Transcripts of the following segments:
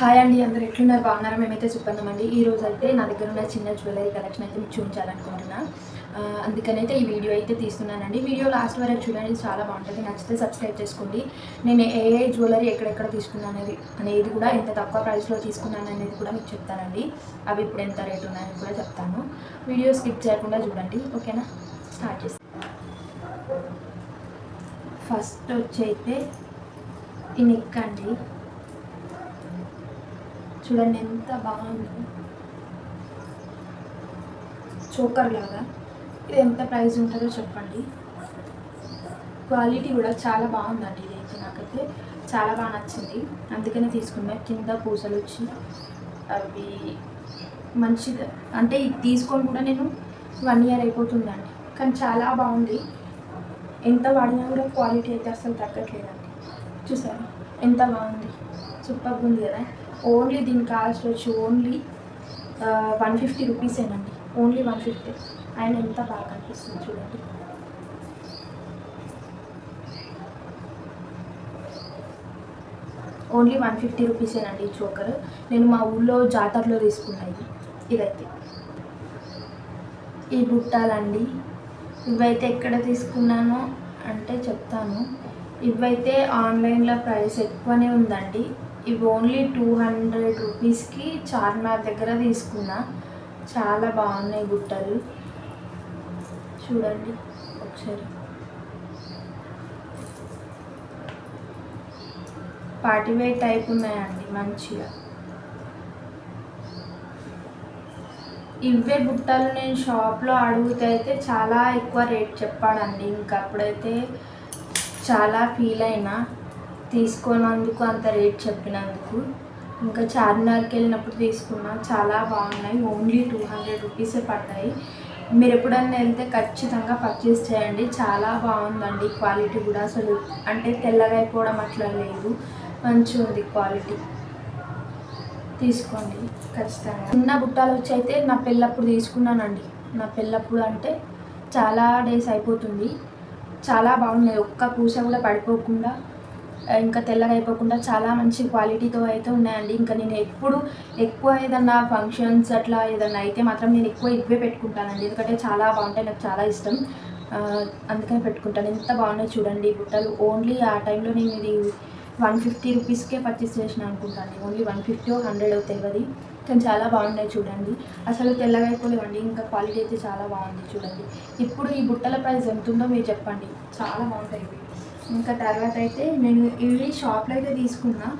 Hi అండి అందరు ఎట్లున్నారు? బాగున్నారా? మేమైతే చూస్తున్నామండి ఈ రోజు అయితే నా దగ్గర ఉన్న చిన్న జ్యువెలరీ కలెక్షన్ అయితే మీకు చూపించాలనుకుంటున్నా అందుకనైతే ఈ వీడియో అయితే తీస్తున్నానండి. వీడియో లాస్ట్ వరకు చూడండి చాలా బాగుంటుంది. నచ్చితే సబ్స్క్రైబ్ చేసుకోండి. నేను ఏ ఏ జ్యువెలరీ ఎక్కడెక్కడ తీసుకున్నాను అనేది అనేది కూడా ఎంత తక్కువ ప్రైస్లో తీసుకున్నాను అనేది కూడా మీకు చెప్తానండి. అవి ఇప్పుడు ఎంత రేట్ ఉన్నాయని కూడా చెప్తాను. వీడియో స్కిప్ చేయకుండా చూడండి. ఓకేనా? స్టార్ట్ చేస్తాను ఫస్ట్ వచ్చి అయితే ఈ నెక్ అండి. చూడండి ఎంత బాగుందో. చోకర్ లాగా. ఇది ఎంత ప్రైస్ ఉంటుందో చెప్పండి. క్వాలిటీ కూడా చాలా బాగుందండి ఇది నాకైతే. చాలా బాగా నచ్చింది. అందుకనే తీసుకున్నా. కింద పూసలు వచ్చి అవి మంచిది. అంటే ఇది తీసుకొని కూడా నేను వన్ ఇయర్ అయిపోతుందండి. కానీ చాలా బాగుంది. ఎంత వాడినా కూడా క్వాలిటీ అయితే అసలు తగ్గట్లేదండి. చూసారా? ఎంత బాగుంది. సూపర్గా ఉంది కదా. ఓన్లీ దీని కాస్ట్ వచ్చి ఓన్లీ వన్ ఫిఫ్టీ రూపీసేనండి ఓన్లీ వన్ ఫిఫ్టీ ఆయన ఎంత బాగా కనిపిస్తుంది చూడండి. ఓన్లీ వన్ ఫిఫ్టీ రూపీసేనండి ఈ చోకర్. నేను మా ఊళ్ళో జాతరలో తీసుకున్నా ఇది. ఇదైతే. ఈ బుట్టాలండి. ఇవైతే ఎక్కడ తీసుకున్నానో అంటే చెప్తాను. ఇవైతే ఆన్లైన్లో ప్రైస్ ఎక్కువనే ఉందండి. ఇవి ఓన్లీ టూ హండ్రెడ్ రూపీస్కి చార్మినార్ దగ్గర తీసుకున్నా. చాలా బాగున్నాయి గుట్టలు చూడండి ఒకసారి. పాటివే టైప్ ఉన్నాయండి మంచిగా. ఇవే బుట్టలు నేను షాప్లో అడిగితే అయితే చాలా ఎక్కువ రేట్ చెప్పాడండి. ఇంకప్పుడైతే చాలా ఫీల్ అయినా. తీసుకున్నందుకు అంత రేట్ చెప్పినందుకు. ఇంకా చార్మినార్కి వెళ్ళినప్పుడు తీసుకున్నా చాలా బాగున్నాయి. ఓన్లీ టూ హండ్రెడ్ రూపీసే పడ్డాయి. మీరు ఎప్పుడన్నా వెళ్తే ఖచ్చితంగా పర్చేస్ చేయండి. చాలా బాగుందండి క్వాలిటీ కూడా. అసలు అంటే తెల్లగా అయిపోవడం అట్లా లేదు. మంచిగా ఉంది క్వాలిటీ తీసుకోండి ఖచ్చితంగా. చిన్న బుట్టాలు వచ్చి అయితే నా పెళ్ళప్పుడు తీసుకున్నానండి. నా పెళ్ళప్పుడు అంటే చాలా డేస్ అయిపోతుంది. చాలా బాగున్నాయి. ఒక్క పూస కూడా పడిపోకుండా ఇంకా తెల్లగా అయిపోకుండా చాలా మంచి క్వాలిటీతో అయితే ఉన్నాయండి. ఇంకా నేను ఎప్పుడు ఎక్కువ ఏదన్నా ఫంక్షన్స్ అట్లా ఏదన్నా అయితే మాత్రం నేను ఎక్కువ ఇవే పెట్టుకుంటానండి. ఎందుకంటే చాలా బాగుంటాయి నాకు చాలా ఇష్టం. అందుకని పెట్టుకుంటాను. ఎంత బాగున్నాయి చూడండి ఈ బుట్టలు. ఓన్లీ ఆ టైంలో నేను ఇది వన్ ఫిఫ్టీ రూపీస్కే పర్చేస్ చేసిన అనుకుంటాను. ఓన్లీ వన్ ఫిఫ్టీ హండ్రెడ్ తెలియదు కానీ చాలా బాగున్నాయి చూడండి. అసలు తెల్లగా అయిపోలేవండి. ఇంకా క్వాలిటీ అయితే చాలా బాగుంది చూడండి. ఇప్పుడు ఈ బుట్టల ప్రైస్ ఎంత ఉందో మీరు చెప్పండి. చాలా బాగుంటాయి ఇవి. ఇంకా తర్వాత అయితే నేను ఇవి షాప్లో అయితే తీసుకున్నా.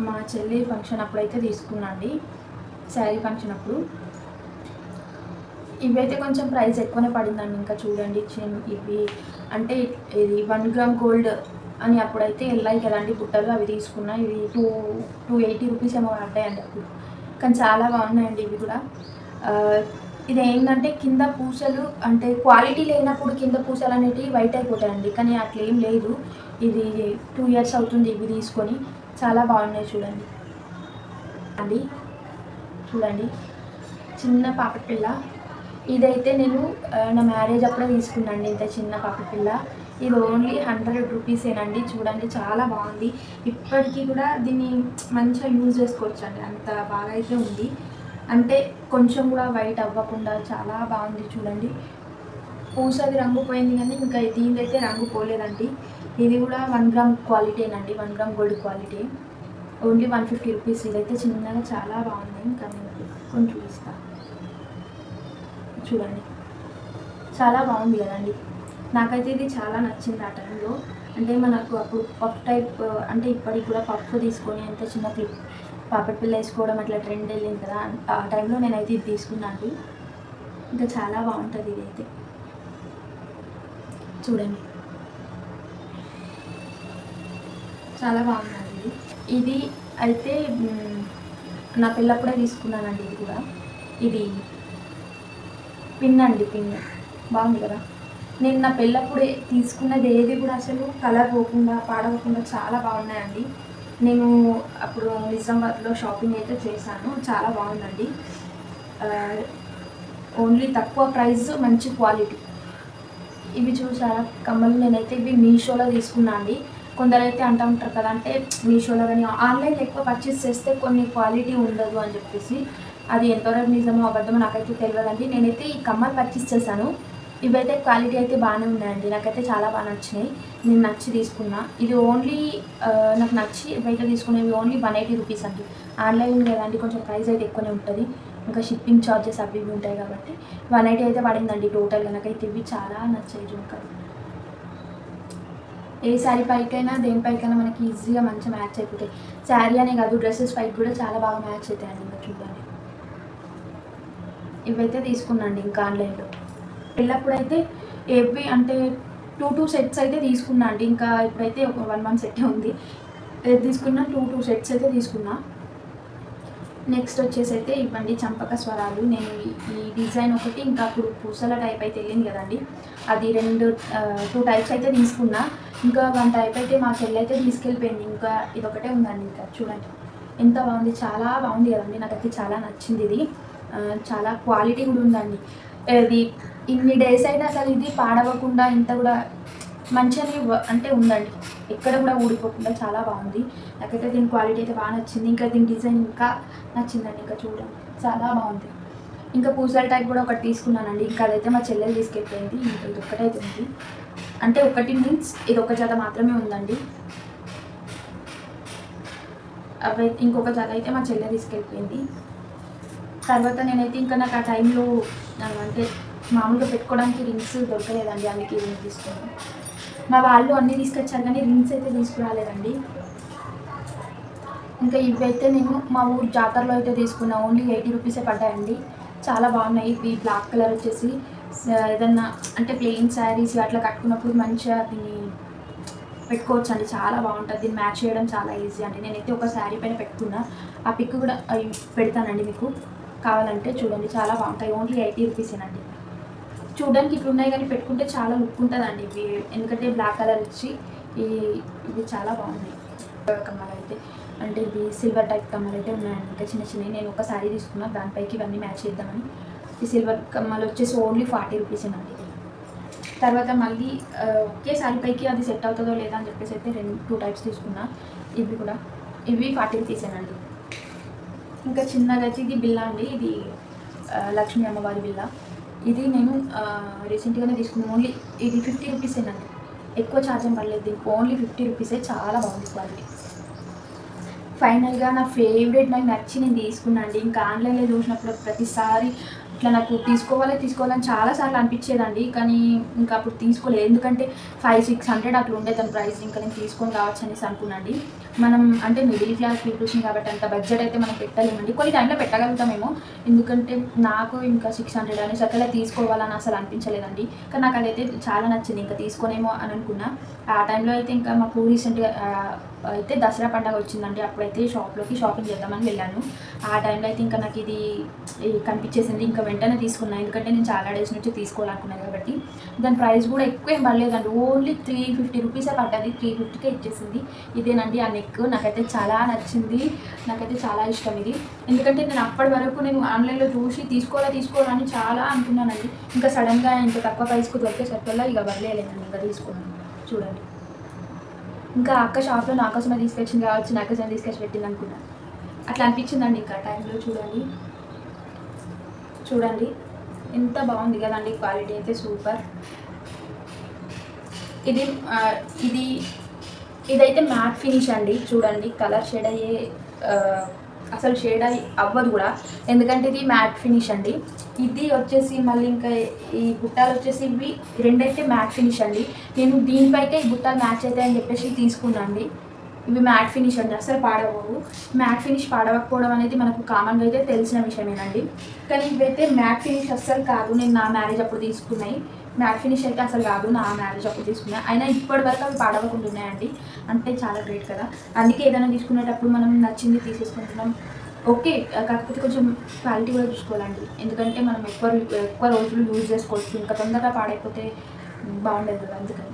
మా చెల్లి ఫంక్షన్ అప్పుడైతే తీసుకున్నా అండి శారీ ఫంక్షన్ అప్పుడు. ఇవైతే కొంచెం ప్రైస్ ఎక్కువనే పడిందండి ఇంకా చూడండి చిన్- ఇవి. అంటే ఇది వన్ గ్రామ్ గోల్డ్ అని అప్పుడైతే వెళ్ళాయి కదండి బుట్టలు అవి తీసుకున్నా. ఇవి టూ టూ ఎయిటీ రూపీస్ ఏమో పడ్డాయండి అప్పుడు. కానీ చాలా బాగున్నాయండి ఇవి కూడా. ఇది ఏంటంటే కింద పూసలు అంటే క్వాలిటీ లేనప్పుడు కింద పూసలు అనేటివి వైట్ అయిపోతాయండి. కానీ అట్లేం లేదు. ఇది టూ ఇయర్స్ అవుతుంది ఇవి తీసుకొని. చాలా బాగున్నాయి చూడండి. అండి చూడండి. చిన్న పాపపిల్ల ఇదైతే నేను నా మ్యారేజ్ అప్పుడే తీసుకున్నాండి ఇంత చిన్న పాపపిల్ల ఇది ఓన్లీ హండ్రెడ్ రూపీసేనండి చూడండి చాలా బాగుంది. ఇప్పటికీ కూడా దీన్ని మంచిగా యూజ్ చేసుకోవచ్చు అండి అంత బాగా అయితే ఉంది. అంటే కొంచెం కూడా వైట్ అవ్వకుండా చాలా బాగుంది చూడండి. పూసది రంగు పోయింది కానీ ఇంకా దీనిదైతే రంగు పోలేదండి. ఇది కూడా one gram క్వాలిటీనండి one gram gold quality only one fifty rupees ఇదైతే చిన్నగా చాలా బాగుంది. ఇంకా నేను కొంచెం చూపిస్తాను చూడండి. చాలా బాగుంది కదండి. నాకైతే ఇది చాలా నచ్చింది ఆ టైంలో అంటే మనకు అప్పుడు పఫ్ టైప్ అంటే ఇప్పటికి కూడా పఫ్ తీసుకొని అంత చిన్న క్లిప్ పాపట్ పిల్ల వేసుకోవడం అట్లా ట్రెండ్ వెళ్ళింది కదా ఆ టైంలో నేనైతే ఇది తీసుకున్నాను. ఇంకా చాలా బాగుంటుంది ఇది అయితే చూడండి. చాలా బాగుందండి ఇది. ఇది అయితే నా పిల్లప్పుడే తీసుకున్నానండి ఇది కూడా. ఇది పిన్ అండి పిన్. బాగుంది కదా? నేను నా పెళ్ళప్పుడే తీసుకున్నది ఏది కూడా అసలు కలర్ పోకుండా పాడవకుండా చాలా బాగున్నాయండి. నేను అప్పుడు నిజామాబాద్లో షాపింగ్ అయితే చేశాను. చాలా బాగుందండి. ఓన్లీ తక్కువ ప్రైస్ మంచి క్వాలిటీ. ఇవి చూసారా? కమ్మలు నేనైతే ఇవి మీషోలో తీసుకున్నా అండి. కొందరైతే అంటూ ఉంటారు కదా అంటే మీషోలో కానీ ఆన్లైన్లో ఎక్కువ పర్చేస్ చేస్తే కొన్ని క్వాలిటీ ఉండదు అని చెప్పేసి. అది ఎంతవరకు నిజమో అబద్ధమో నాకైతే తెలియదండి. నేనైతే ఈ కమ్మలు పర్చేస్ చేశాను. ఇవైతే క్వాలిటీ అయితే బాగానే ఉన్నాయండి. నాకైతే చాలా బాగా నచ్చినాయి. నేను నచ్చి తీసుకున్నా. ఇది ఓన్లీ నాకు నచ్చి బయట తీసుకునేవి ఓన్లీ వన్ ఎయిటీ రూపీస్ అండి. ఆన్లైన్ కదండి కొంచెం ప్రైస్ అయితే ఎక్కువనే ఉంటుంది. ఇంకా షిప్పింగ్ ఛార్జెస్ అవి ఇవి ఉంటాయి కాబట్టి వన్ ఎయిటీ అయితే పడిందండి టోటల్గా. నాకైతే ఇవి చాలా నచ్చాయి జుంకలు ఏ శారీ పైకైనా దేనిపైకైనా మనకి ఈజీగా మంచిగా మ్యాచ్ అయిపోతాయి. శారీ అనే కాదు డ్రెస్సెస్ పైకి కూడా చాలా బాగా మ్యాచ్ అవుతాయండి. ఇంకా చూడండి. ఇవైతే తీసుకున్నాండి ఇంకా ఆన్లైన్లో. ఎల్లప్పుడైతే అయితే అంటే టూ టూ సెట్స్ అయితే తీసుకున్నా అండి. ఇంకా ఇప్పుడైతే ఒక వన్ మంత్ సెట్ ఉంది. తీసుకున్నా టూ టూ సెట్స్ అయితే తీసుకున్నా. నెక్స్ట్ వచ్చేసి అయితే ఇవ్వండి చంపక స్వరాలు. నేను ఈ- డిజైన్ ఒకటి ఇంకా అప్పుడు పూసల టైప్ అయితే వెళ్ళింది కదండి. అది రెండు టూ టైప్స్ అయితే తీసుకున్నా. ఇంకా వన్ టైప్ అయితే మా చెల్లి అయితే తీసుకెళ్ళిపోయింది. ఇంకా ఇది ఒకటే ఉందండి ఇంకా చూడండి. ఎంత బాగుంది. చాలా బాగుంది కదండి. నాకైతే చాలా నచ్చింది ఇది. చాలా క్వాలిటీ కూడా ఉందండి. ఇది ఇన్ని డేస్ అయితే అసలు ఇది పాడవకుండా ఇంత కూడా మంచిగా అంటే ఉందండి. ఎక్కడ కూడా ఊడిపోకుండా చాలా బాగుంది. నాకైతే దీని క్వాలిటీ అయితే బాగా నచ్చింది. ఇంకా దీని డిజైన్ ఇంకా నచ్చిందండి. ఇంకా చూడండి. చాలా బాగుంది. ఇంకా పూసల టైప్ కూడా ఒకటి తీసుకున్నానండి. ఇంకా అదైతే మా చెల్లెలు తీసుకెళ్ళిపోయింది. ఇంకా ఇది ఒక్కటైతే ఉంది. అంటే ఒకటి మీన్స్ ఇది ఒక జత మాత్రమే ఉందండి. అవి ఇంకొక జత అయితే మా చెల్లె తీసుకెళ్ళిపోయింది. తర్వాత నేనైతే ఇంకా నాకు ఆ టైంలో అంటే మామూలుగా పెట్టుకోవడానికి రింగ్స్ దొరకలేదండి అందుకే రింగ్ తీసుకున్నాను. మా వాళ్ళు అన్నీ తీసుకొచ్చారు కానీ రింగ్స్ అయితే తీసుకురాలేదండి. ఇంకా ఇవైతే నేను మా ఊరు జాతరలో అయితే తీసుకున్నా ఓన్లీ ఎయిటీ రూపీసే పడ్డాయండి. చాలా బాగున్నాయి ఇవి బ్లాక్ కలర్ వచ్చేసి ఏదన్నా అంటే ప్లెయిన్ శారీస్ అట్లా కట్టుకున్నప్పుడు మంచిగా దీన్ని పెట్టుకోవచ్చు అండి చాలా బాగుంటుంది. దీన్ని మ్యాచ్ చేయడం చాలా ఈజీ అండి. నేనైతే ఒక శారీ పైన పెట్టుకున్నా. ఆ పిక్ కూడా పెడతానండి మీకు. కావాలంటే చూడండి చాలా బాగుంటాయి. ఓన్లీ ఎయిటీ రూపీసేనండి చూడడానికి ఇట్లా ఉన్నాయి కానీ పెట్టుకుంటే చాలా లుక్ ఉంటుందండి ఇవి. ఎందుకంటే బ్లాక్ కలర్ వచ్చి ఈ ఇవి చాలా బాగున్నాయి. కమ్మలు అయితే. అంటే ఇవి సిల్వర్ టైప్ కమ్మలు అయితే ఉన్నాయండి. ఇంకా చిన్న చిన్నవి. నేను ఒక శారీ తీసుకున్నా. దానిపైకి ఇవన్నీ మ్యాచ్ చేద్దామని. ఈ సిల్వర్ కమ్మలు వచ్చేసి ఓన్లీ ఫార్టీ రూపీసేనండి తర్వాత మళ్ళీ ఒకే శారీ పైకి అది సెట్ అవుతుందో లేదా అని చెప్పేసి అయితే రెండు టూ టైప్స్ తీసుకున్నా. ఇవి కూడా. ఇవి ఫార్టీ రూపీసేనండి ఇంకా చిన్నగా అయితే ఇది బిల్లా అండి. ఇది లక్ష్మీ అమ్మవారి బిల్లా. ఇది నేను రీసెంట్గానే తీసుకున్నాను. ఓన్లీ ఇది ఫిఫ్టీ రూపీస్ అండి ఎక్కువ ఛార్జ్ ఏం పడలేదు. దీనికి ఓన్లీ ఫిఫ్టీ రూపీసే చాలా బాగుంది క్వాలిటీ ఫైనల్గా నా ఫేవరెట్ నాకు నచ్చి నేను తీసుకున్నాను అండి. ఇంకా ఆన్లైన్లో చూసినప్పుడు ప్రతిసారి ఇట్లా నాకు తీసుకోవాలి తీసుకోవాలని చాలాసార్లు అనిపించేదండి. కానీ ఇంకా అప్పుడు తీసుకోలేదు. ఎందుకంటే ఫైవ్ సిక్స్ హండ్రెడ్ అట్లా ఉండే దాని ప్రైస్ ఇంకా నేను తీసుకొని రావచ్చు అనేసి అనుకున్నాండి మనం అంటే మిడిల్ క్లాస్ పీపుల్స్ని కాబట్టి అంత బడ్జెట్ అయితే మనం పెట్టలేమండి. కొన్ని టైంలో పెట్టగలుగుతామేమో. ఎందుకంటే నాకు ఇంకా సిక్స్ హండ్రెడ్ అనేసి అట్లా తీసుకోవాలని అసలు అనిపించలేదండి. కానీ నాకు అదైతే చాలా నచ్చింది. ఇంకా తీసుకోనేమో అని అనుకున్నా. ఆ టైంలో అయితే ఇంకా మాకు రీసెంట్గా అయితే దసరా పండగ వచ్చిందండి. అప్పుడైతే షాప్లోకి షాపింగ్ చేద్దామని వెళ్ళాను. ఆ టైంలో అయితే ఇంకా నాకు ఇది కనిపించేసింది. ఇంకా వెంటనే తీసుకున్నాను ఎందుకంటే నేను చాలా డేస్ నుంచి తీసుకోవాలనుకున్నాను కాబట్టి. దాని ప్రైస్ కూడా ఎక్కువ ఏం పడలేదండి. ఓన్లీ త్రీ ఫిఫ్టీ రూపీసే పడ్డది. త్రీ ఫిఫ్టీకే ఇచ్చేసింది. ఇదేనండి ఆ నెక్ నాకైతే చాలా నచ్చింది. నాకైతే చాలా ఇష్టం ఇది. ఎందుకంటే నేను అప్పటి వరకు నేను ఆన్లైన్లో చూసి తీసుకోవాలా తీసుకోవాలని చాలా అనుకున్నానండి. ఇంకా సడన్గా ఇంత తక్కువ ప్రైస్కి దొరికేసరికల్లా ఇక వదిలేయలేదండి ఇంకా తీసుకున్నాను చూడండి. ఇంకా అక్క షాప్లో నా కోసమే తీసుకొచ్చింది కావచ్చు నా కోసమే తీసుకొచ్చి పెట్టింది అనుకున్నాను అట్లా అనిపించిందండి ఇంకా టైంలో చూడండి. చూడండి. ఎంత బాగుంది కదండి క్వాలిటీ అయితే సూపర్. ఇది ఇది ఇదైతే మ్యాట్ ఫినిష్ అండి. చూడండి కలర్ షేడ్ అయ్యే అసలు షేడ్ అయ్యి అవ్వదు కూడా. ఎందుకంటే ఇది మ్యాట్ ఫినిష్ అండి. ఇది వచ్చేసి మళ్ళీ ఇంకా ఈ బుట్టాలు వచ్చేసి ఇవి రెండైతే మ్యాట్ ఫినిష్ అండి. నేను దీనిపైతే ఈ బుట్టాలు మ్యాచ్ అవుతాయని చెప్పేసి తీసుకున్నాను ఇవి మ్యాట్ ఫినిష్ అండి. అసలు పాడవవు. మ్యాట్ ఫినిష్ పాడవకపోవడం అనేది మనకు కామన్గా అయితే తెలిసిన విషయమేనండి. కానీ ఇవైతే మ్యాట్ ఫినిష్ అస్సలు కాదు. నేను నా మ్యారేజ్ అప్పుడు తీసుకున్నాయి. మ్యాట్ ఫినిష్ అయితే అసలు కాదు నా మ్యారేజ్ అప్పుడు తీసుకున్నా. అయినా ఇప్పటి వరకు అవి పాడవకుండా ఉన్నాయండి అంటే చాలా గ్రేట్ కదా. అందుకే ఏదైనా తీసుకునేటప్పుడు మనం నచ్చింది తీసేసుకుంటున్నాం. ఓకే కాకపోతే కొంచెం క్వాలిటీ కూడా చూసుకోవాలండి. ఎందుకంటే మనం ఎక్కువ ఎక్కువ రోజులు యూజ్ చేసుకోవచ్చు. ఇంకా తొందరగా పాడైపోతే బాగుండదు కదా అందుకని.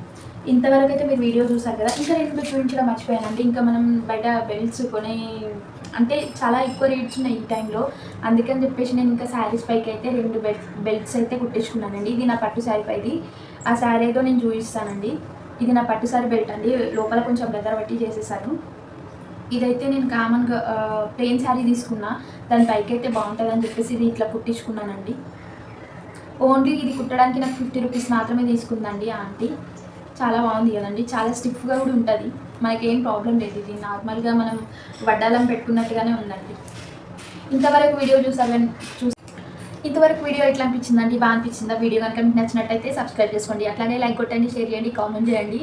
ఇంతవరకు అయితే మీరు వీడియో చూసారు కదా. ఇంకా నేను చూపించడం మర్చిపోయానండి. ఇంకా మనం బయట బెల్ట్స్ కొని అంటే చాలా ఎక్కువ రేట్స్ ఉన్నాయి ఈ టైంలో అందుకని చెప్పేసి నేను ఇంకా శారీస్ పైకి అయితే రెండు బెల్ట్ బెల్ట్స్ అయితే కుట్టించుకున్నానండి ఇది నా పట్టు శారీ పైది. ఆ శారీ ఏదో నేను చూపిస్తానండి. ఇది నా పట్టు శారీ బెల్ట్ అండి. లోపల కొంచెం లెదర్ పట్టి చేసేసాను. ఇదైతే నేను కామన్గా ప్లెయిన్ శారీ తీసుకున్నా. దాని పైకి అయితే బాగుంటుంది అని చెప్పేసి ఇది ఇట్లా కుట్టించుకున్నానండి. ఓన్లీ ఇది కుట్టడానికి నాకు ఫిఫ్టీ రూపీస్ మాత్రమే తీసుకుందండి ఆ ఆంటీ చాలా బాగుంది కదండి. చాలా స్టిఫ్గా కూడా ఉంటుంది. మనకేం ప్రాబ్లం లేదు. ఇది నార్మల్గా మనం వడ్డాలం పెట్టుకున్నట్టుగానే ఉందండి. ఇంతవరకు వీడియో చూసారు చూ ఇంతవరకు వీడియో ఎట్లా అనిపించిందండి? బాగా అనిపించిందా? వీడియో కనుక మీకు నచ్చినట్టయితే సబ్స్క్రైబ్ చేసుకోండి. అట్లానే లైక్ కొట్టండి షేర్ చేయండి కామెంట్ చేయండి.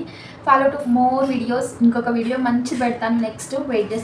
ఫాలో టు మోర్ వీడియోస్ ఇంకొక వీడియో మంచి పెడతాను. నెక్స్ట్ వెయిట్ చేస్తాను